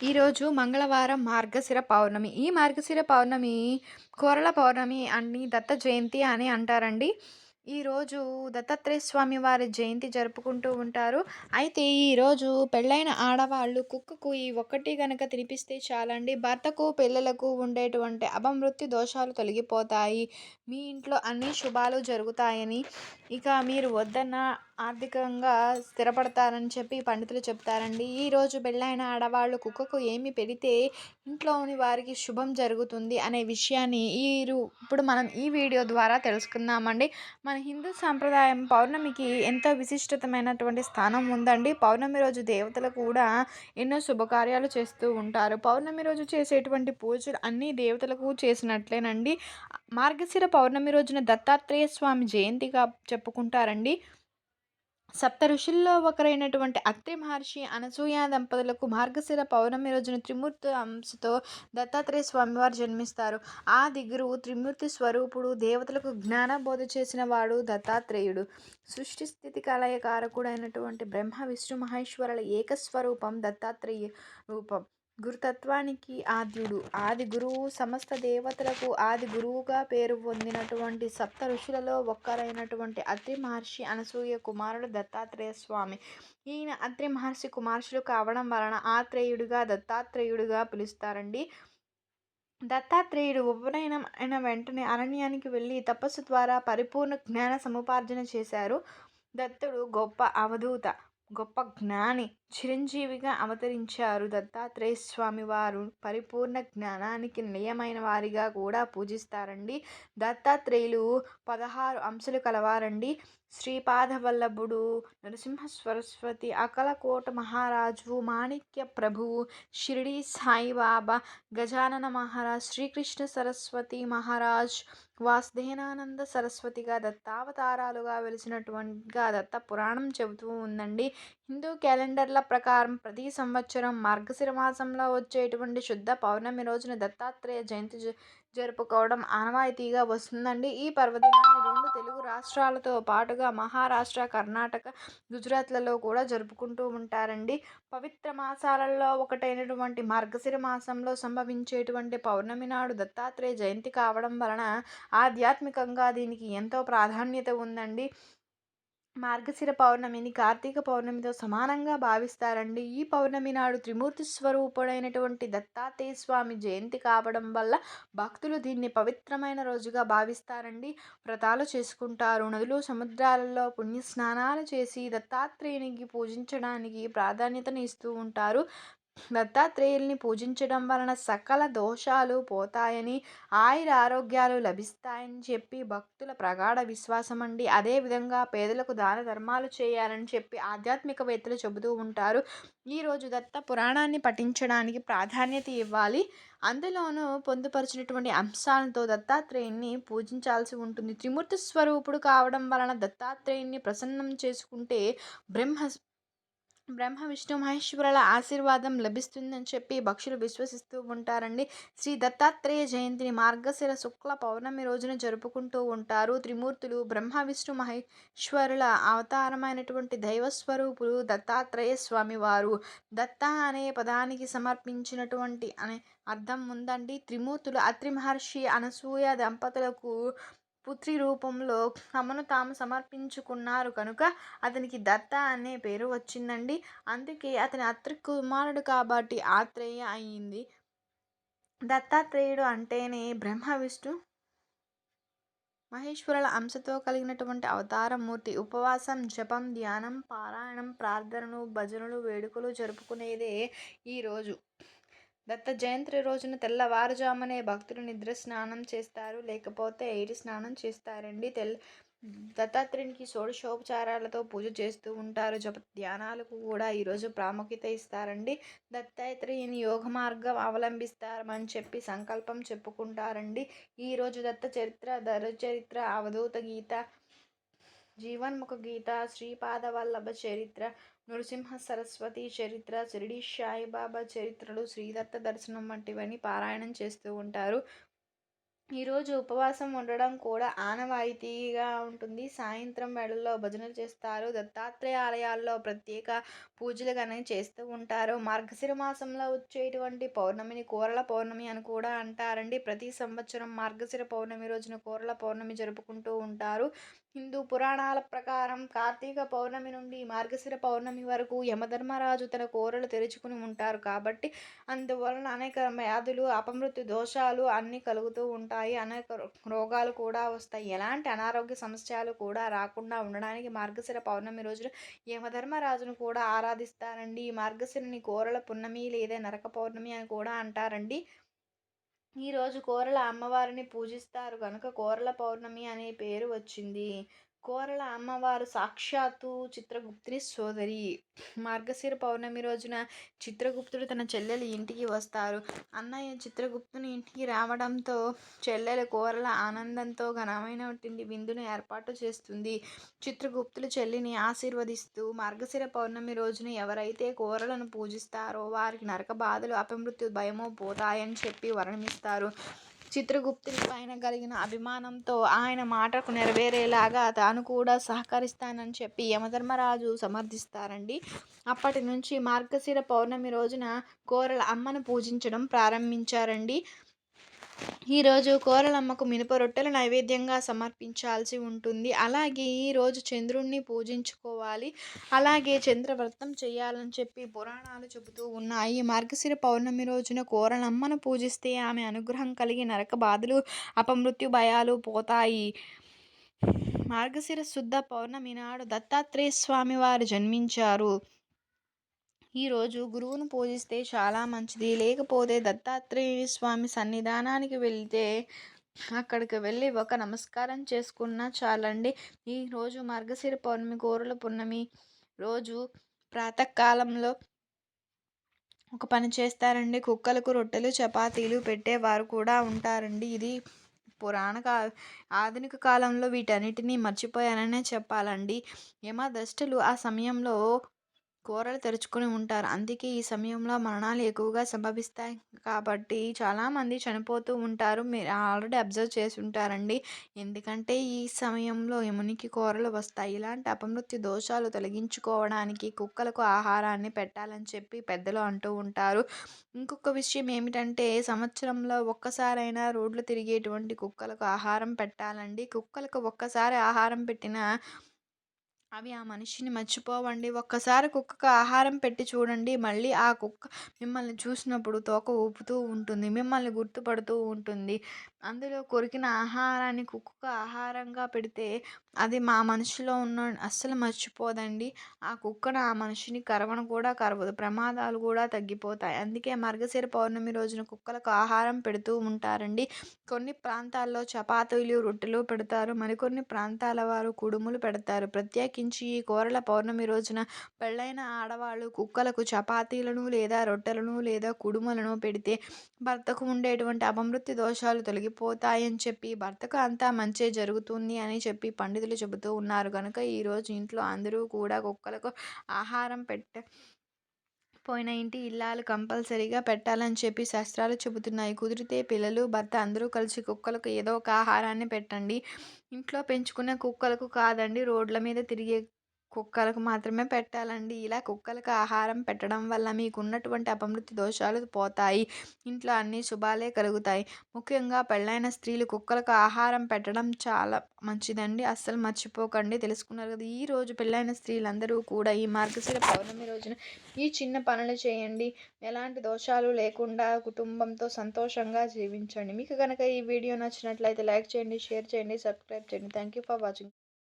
ఈరోజు మంగళవారం మార్గశిర పౌర్ణమి. ఈ మార్గశిర పౌర్ణమి కోరల పౌర్ణమి అని దత్త జయంతి అని అంటారండి. ఈరోజు దత్తాత్రేయ స్వామి వారి జయంతి జరుపుకుంటూ ఉంటారు. అయితే ఈరోజు పెళ్ళైన ఆడవాళ్ళు కుక్కకు ఈ ఒక్కటి గనక తినిపిస్తే చాలండి భర్తకు పిల్లలకు ఉండేటువంటి అపమృత్యు దోషాలు తొలగిపోతాయి. మీ ఇంట్లో అన్ని శుభాలు జరుగుతాయని ఇక మీరు వద్దన్న ఆర్థికంగా స్థిరపడతారని చెప్పి పండితులు చెప్తారండి. ఈరోజు పెళ్ళైన ఆడవాళ్ళు కుక్కకు ఏమి పెడితే ఇంట్లోని వారికి శుభం జరుగుతుంది అనే విషయాన్ని ఈరు ఇప్పుడు మనం ఈ వీడియో ద్వారా తెలుసుకుందామండి. మన హిందూ సాంప్రదాయం పౌర్ణమికి ఎంతో విశిష్టతమైనటువంటి స్థానం ఉందండి. పౌర్ణమి రోజు దేవతలు కూడా ఎన్నో శుభకార్యాలు చేస్తూ ఉంటారు. పౌర్ణమి రోజు చేసేటువంటి పూజలు అన్ని దేవతలకు చేసినట్లేనండి. మార్గశిర పౌర్ణమి రోజున దత్తాత్రేయ స్వామి జయంతిగా చెప్పుకుంటారండి. సప్త ఋషుల్లో ఒకరైనటువంటి అత్రి మహర్షి అనసూయ దంపతులకు మార్గశిర పౌర్ణమి రోజున త్రిమూర్తి అంశతో దత్తాత్రేయ స్వామివారు జన్మిస్తారు. ఆ దిగురు త్రిమూర్తి స్వరూపుడు దేవతలకు జ్ఞానబోధ చేసిన వాడు దత్తాత్రేయుడు. సృష్టి స్థితి కలయకారకుడైనటువంటి బ్రహ్మ విష్ణు మహేశ్వరుల ఏకస్వరూపం దత్తాత్రేయ రూపం. గురుతత్వానికి ఆద్యుడు ఆది గురువు సమస్త దేవతలకు ఆది గురువుగా పేరు పొందినటువంటి సప్త ఋషులలో ఒక్కరైనటువంటి అత్రి మహర్షి అనసూయ కుమారుడు దత్తాత్రేయ స్వామి. ఈయన అత్రి మహర్షి కుమార్షులు కావడం వలన ఆత్రేయుడిగా దత్తాత్రేయుడిగా పిలుస్తారండి. దత్తాత్రేయుడు ఉపనయనం అయిన వెంటనే అరణ్యానికి వెళ్ళి తపస్సు ద్వారా పరిపూర్ణ జ్ఞాన సముపార్జన చేశారు. దత్తుడు గొప్ప అవధూత గొప్ప జ్ఞాని చిరంజీవిగా అవతరించారు దత్తాత్రేయ స్వామి వారు. పరిపూర్ణ జ్ఞానానికి నిలయమైన వారిగా కూడా పూజిస్తారండి. దత్తాత్రేయులు పదహారు అంశాలు కలవారండి. శ్రీపాదవల్లభుడు నరసింహ సరస్వతి అకలకోట మహారాజు మాణిక్య ప్రభువు షిరిడి సాయిబాబా గజానన మహారాజ్ శ్రీకృష్ణ సరస్వతి మహారాజ్ వాసుదేవానంద సరస్వతిగా దత్తావతారాలుగా వెలిసినటువంటిగా దత్త పురాణం చెబుతూ ఉందండి. హిందూ క్యాలెండర్ల ప్రకారం ప్రతి సంవత్సరం మార్గశిర మాసంలో వచ్చేటువంటి శుద్ధ పౌర్ణమి రోజున దత్తాత్రేయ జయంతి జరుపుకోవడం ఆనవాయితీగా వస్తుందండి. ఈ పర్వదినాన్ని రెండు తెలుగు రాష్ట్రాలతో పాటుగా మహారాష్ట్ర కర్ణాటక గుజరాత్లలో కూడా జరుపుకుంటూ ఉంటారండి. పవిత్ర మాసాలలో ఒకటైనటువంటి మార్గశిర మాసంలో సంభవించేటువంటి పౌర్ణమి నాడు దత్తాత్రేయ జయంతి కావడం వలన ఆధ్యాత్మికంగా దీనికి ఎంతో ప్రాధాన్యత ఉందండి. మార్గశిర పౌర్ణమిని కార్తీక పౌర్ణమితో సమానంగా భావిస్తారండి. ఈ పౌర్ణమి నాడు త్రిమూర్తి స్వరూపుడైనటువంటి దత్తాత్రేయ స్వామి జయంతి కావడం వల్ల భక్తులు దీన్ని పవిత్రమైన రోజుగా భావిస్తారండి. వ్రతాలు చేసుకుంటారు. నదులు సముద్రాలలో పుణ్య స్నానాలు చేసి దత్తాత్రేయునికి పూజించడానికి ప్రాధాన్యతను ఇస్తూ ఉంటారు. దత్తాత్రేయుల్ని పూజించడం వలన సకల దోషాలు పోతాయని ఆయుర ఆరోగ్యాలు లభిస్తాయని చెప్పి భక్తుల ప్రగాఢ విశ్వాసం అండి అదేవిధంగా పేదలకు దాన ధర్మాలు చేయాలని చెప్పి ఆధ్యాత్మికవేత్తలు చెబుతూ ఉంటారు. ఈరోజు దత్త పురాణాన్ని పఠించడానికి ప్రాధాన్యత ఇవ్వాలి. అందులోనూ పొందుపరిచినటువంటి అంశాలతో దత్తాత్రేయుని పూజించాల్సి ఉంటుంది. త్రిమూర్తి స్వరూపుడు కావడం వలన దత్తాత్రేయుని ప్రసన్నం చేసుకుంటే బ్రహ్మ బ్రహ్మ విష్ణు మహేశ్వరుల ఆశీర్వాదం లభిస్తుందని చెప్పి భక్తులు విశ్వసిస్తూ ఉంటారండి. శ్రీ దత్తాత్రేయ జయంతిని మార్గశిర శుక్ల పౌర్ణమి రోజున జరుపుకుంటూ ఉంటారు. త్రిమూర్తులు బ్రహ్మ విష్ణు మహేశ్వరుల అవతారమైనటువంటి దైవస్వరూపులు దత్తాత్రేయ స్వామి వారు దత్త అనే పదానికి సమర్పించినటువంటి అనే అర్థం ఉందండి. త్రిమూర్తులు అత్రి మహర్షి అనసూయ దంపతులకు పుత్రి రూపంలో తమను తాము సమర్పించుకున్నారు కనుక అతనికి దత్త అనే పేరు వచ్చిందండి. అందుకే అతని అత్రి కుమారుడు కాబట్టి ఆత్రేయ అయింది. దత్తాత్రేయుడు అంటేనే బ్రహ్మ విష్ణు మహేశ్వరుల అంశతో కలిగినటువంటి అవతారమూర్తి ఉపవాసం జపం ధ్యానం పారాయణం ప్రార్థనలు భజనలు వేడుకలు జరుపుకునేదే ఈరోజు దత్త జయంతి రోజున తెల్లవారుజామునే భక్తులు నిద్ర స్నానం చేస్తారు. లేకపోతే ఏడి స్నానం చేస్తారండి. తెల్ల దత్తాత్రేయునికి షోడశోపచారాలతో పూజ చేస్తూ ఉంటారు. జప ధ్యానాలకు కూడా ఈరోజు ప్రాముఖ్యత ఇస్తారండి. దత్తాత్రేయుని యోగ మార్గం అవలంబిస్తారని చెప్పి సంకల్పం చెప్పుకుంటారండి. ఈరోజు దత్త చరిత్ర ధర చరిత్ర అవధూత గీత జీవన్ముఖ గీత శ్రీపాదవల్లభ చరిత్ర నృసింహ సరస్వతి చరిత్ర షిరిడి సాయిబాబా చరిత్రలు శ్రీదత్త దర్శనం వంటివన్నీ పారాయణం చేస్తూ ఉంటారు. ఈరోజు ఉపవాసం ఉండడం కూడా ఆనవాయితీగా ఉంటుంది. సాయంత్రం వేళల్లో భజనలు చేస్తారు. దత్తాత్రేయ ఆలయాల్లో ప్రత్యేక పూజలు కానీ చేస్తూ ఉంటారు. మార్గశిర మాసంలో వచ్చేటువంటి పౌర్ణమిని కూరల పౌర్ణమి అని కూడా అంటారండి. ప్రతి సంవత్సరం మార్గశిర పౌర్ణమి రోజున కూరల పౌర్ణమి జరుపుకుంటూ ఉంటారు. హిందూ పురాణాల ప్రకారం కార్తీక పౌర్ణమి నుండి మార్గశిర పౌర్ణమి వరకు యమధర్మరాజు తన కోరలు తెరుచుకుని ఉంటారు కాబట్టి అందువలన అనేక వ్యాధులు అపమృత్యు దోషాలు అన్నీ కలుగుతూ ఉంటాయి. అనేక రోగాలు కూడా వస్తాయి. ఎలాంటి అనారోగ్య సమస్యలు కూడా రాకుండా ఉండడానికి మార్గశిర పౌర్ణమి రోజున యమధర్మరాజును కూడా ఆరాధిస్తారండి. ఈ మార్గశిరని కోరల పున్నమి లేదా నరక పౌర్ణమి అని కూడా అంటారండి. ఈరోజు కోరల అమ్మవారిని పూజిస్తారు కనుక కోరల పౌర్ణమి అనే పేరు వచ్చింది. కోరల అమ్మవారు సాక్షాత్తు చిత్రగుప్తుని సోదరి. మార్గశిర పౌర్ణమి రోజున చిత్రగుప్తుడు తన చెల్లెలు ఇంటికి వస్తారు. అన్నయ్య చిత్రగుప్తుని ఇంటికి రావడంతో చెల్లెలు కోరల ఆనందంతో ఘనమైనటువంటి విందును ఏర్పాటు చేస్తుంది. చిత్రగుప్తులు చెల్లిని ఆశీర్వదిస్తూ మార్గశిర పౌర్ణమి రోజున ఎవరైతే కోరలను పూజిస్తారో వారికి నరక బాధలు అపమృత్యు భయమో పోతాయని చెప్పి వర్ణమిస్తారు చిత్రగుప్తుని పైన కలిగిన అభిమానంతో ఆయన మాటకు నెరవేరేలాగా తాను కూడా సహకరిస్తానని చెప్పి యమధర్మరాజు సమర్థిస్తారండి. అప్పటి నుంచి మార్గశిర పౌర్ణమి రోజున కోరల అమ్మను పూజించడం ప్రారంభించారండి. ఈరోజు కోరలమ్మకు మినప రొట్టెలు నైవేద్యంగా సమర్పించాల్సి ఉంటుంది. అలాగే ఈరోజు చంద్రుణ్ణి పూజించుకోవాలి. అలాగే చంద్రవ్రతం చేయాలని చెప్పి పురాణాలు చెబుతూ ఉన్నాయి. మార్గశిర పౌర్ణమి రోజున కోరలమ్మను పూజిస్తే ఆమె అనుగ్రహం కలిగి నరక బాధలు అపమృత్యు భయాలు పోతాయి. మార్గశిర శుద్ధ పౌర్ణమి నాడు దత్తాత్రేయ స్వామి వారు జన్మించారు. ఈరోజు గురువును పూజిస్తే చాలా మంచిది. లేకపోతే దత్తాత్రేయ స్వామి సన్నిధానానికి వెళ్తే అక్కడికి వెళ్ళి ఒక నమస్కారం చేసుకున్నా చాలండి. ఈరోజు మార్గశిర పౌర్ణమి గోరుల పున్నమి రోజు ప్రాతకాలంలో ఒక పని చేస్తారండి. కుక్కలకు రొట్టెలు చపాతీలు పెట్టేవారు కూడా ఉంటారండి. ఇది పురాణ కా ఆధునిక కాలంలో వీటన్నిటినీ మర్చిపోయాననే చెప్పాలండి. యమదృష్టులు ఆ సమయంలో కూరలు తెరుచుకుని ఉంటారు. అందుకే ఈ సమయంలో మరణాలు ఎక్కువగా సంభవిస్తాయి. కాబట్టి చాలామంది చనిపోతూ ఉంటారు. మీరు ఆల్రెడీ అబ్జర్వ్ చేసి ఉంటారండి. ఎందుకంటే ఈ సమయంలో యమునికి కూరలు వస్తాయి. ఇలాంటి అపమృత్యు దోషాలు తొలగించుకోవడానికి కుక్కలకు ఆహారాన్ని పెట్టాలని చెప్పి పెద్దలు అంటూ ఉంటారు. ఇంకొక విషయం ఏమిటంటే సంవత్సరంలో ఒక్కసారైనా రోడ్లు తిరిగేటువంటి కుక్కలకు ఆహారం పెట్టాలండి. కుక్కలకు ఒక్కసారి ఆహారం పెట్టిన అవి ఆ మనిషిని మర్చిపోవండి. ఒక్కసారి కుక్కకు ఆహారం పెట్టి చూడండి. మళ్ళీ ఆ కుక్క మిమ్మల్ని చూసినప్పుడు తోక ఊపుతూ ఉంటుంది. మిమ్మల్ని గుర్తుపడుతూ ఉంటుంది. అందులో కొరికిన ఆహారాన్ని కుక్కకు ఆహారంగా పెడితే అది మా మనిషిలో ఉన్న అస్సలు మర్చిపోదండి. ఆ కుక్కను ఆ మనిషిని కరవను కూడా కరవదు. ప్రమాదాలు కూడా తగ్గిపోతాయి. అందుకే మార్గశిర పౌర్ణమి రోజున కుక్కలకు ఆహారం పెడుతూ ఉంటారండి. కొన్ని ప్రాంతాల్లో చపాతీలు రొట్టెలు పెడతారు. మరికొన్ని ప్రాంతాల వారు కుడుములు పెడతారు. ప్రత్యేకించి ఈ కూరల పౌర్ణమి రోజున పెళ్ళైన ఆడవాళ్ళు కుక్కలకు చపాతీలను లేదా రొట్టెలను లేదా కుడుములను పెడితే భర్తకు ఉండేటువంటి అపమృత్యు దోషాలు తొలగిపోతాయని చెప్పి భర్తకు అంతా మంచి జరుగుతుంది అని చెప్పి పండితులు చెబుతూ ఉన్నారు. కనుక ఈరోజు ఇంట్లో అందరూ కూడా కుక్కలకు ఆహారం పెట్ట పోయిన ఇంటి ఇల్లాలు కంపల్సరీగా పెట్టాలని చెప్పి శాస్త్రాలు చెబుతున్నాయి. కుదిరితే పిల్లలు భర్త అందరూ కలిసి కుక్కలకు ఏదో ఒక ఆహారాన్ని పెట్టండి. ఇంట్లో పెంచుకునే కుక్కలకు కాదండి రోడ్ల మీద తిరిగే కుక్కలకు మాత్రమే పెట్టాలండి. ఇలా కుక్కలకు ఆహారం పెట్టడం వల్ల మీకు ఉన్నటువంటి అపమృతి దోషాలు పోతాయి. ఇంట్లో అన్ని శుభాలే కలుగుతాయి. ముఖ్యంగా పెళ్ళైన స్త్రీలు కుక్కలకు ఆహారం పెట్టడం చాలా మంచిదండి. అస్సలు మర్చిపోకండి. తెలుసుకున్నారు కదా ఈ రోజు పెళ్ళైన స్త్రీలందరూ కూడా ఈ మార్గశిర పౌర్ణమి రోజున ఈ చిన్న పనులు చేయండి. ఎలాంటి దోషాలు లేకుండా కుటుంబంతో సంతోషంగా జీవించండి. మీకు కనుక ఈ వీడియో నచ్చినట్లయితే లైక్ చేయండి షేర్ చేయండి సబ్స్క్రైబ్ చేయండి. Thank you for watching.